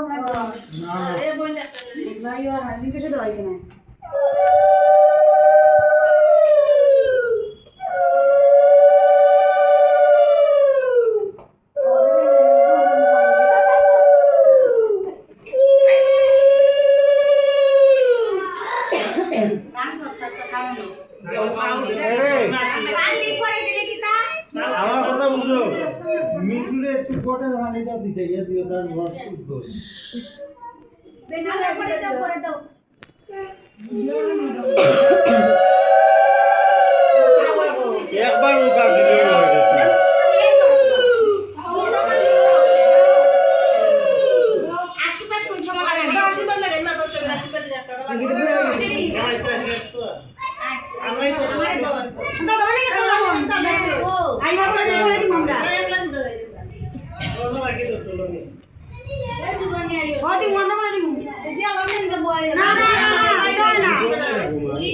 আমার কথা বুঝো মিটুলে একটু কোটের হানিটা দিতে গিয়ে দিও তার ঘর শুদ্ধ একবার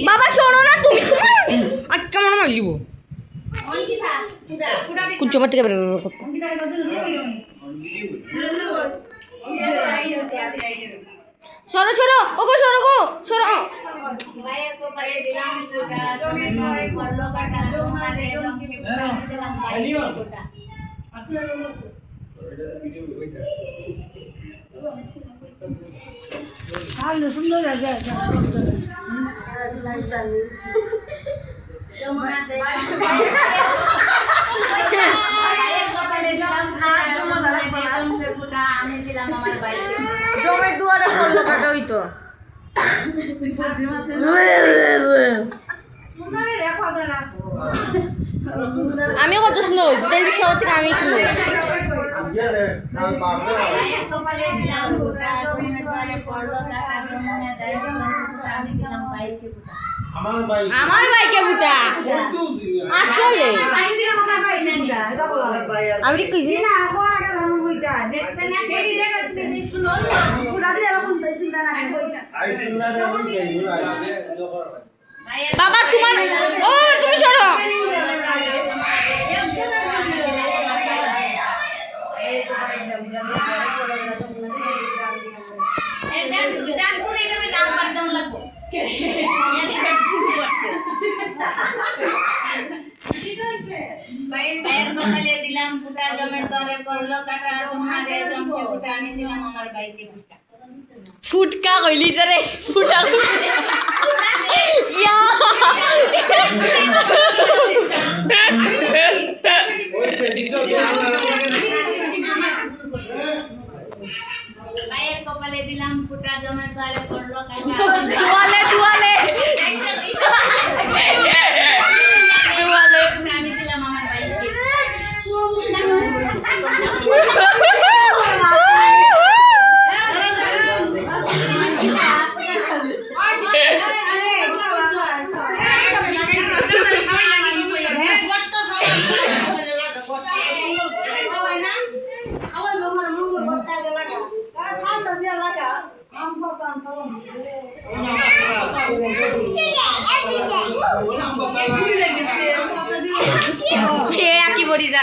বাবা শোনো না তুমি আর কেমন মার লিব কুঞ্চমার থেকে বেরো সরো সরো ওগো সরো গো সরো দিলাম ফুটা জমির দুয়ারে কাটা ওই তো। আমি কত সুন্দর হয়েছি তাই শহর থেকে আমি সুন্দর। হয়েছি আজকে রে আর বাপরে বাইরের কপালে দিলাম ফুটা জমির ঘরে পড়ল কাটা যমুনা দেয় ফুটা আমি দিলাম বাইরে ফুটা আমার ভাই আমার বাইকে বুটা কত জিনিস আসলে আমি ঠিক কইছি আই সিনারে আমি যাইবো বাবা তোমার ও তুমি সরো দিলাম ফুটা জমের দরে করল কাটা তোমারে জমকে ফুটা আমি দিলাম আমার বাইকে ফুটা ফুটকা কইলি যে রে ফুটা ইয়া। ওই পায়ের কপালে দিলাম ফুটা জমের দরে করল কাটা দুয়ালে দুয়ালে দুয়ালে এ কি বড়ি যা।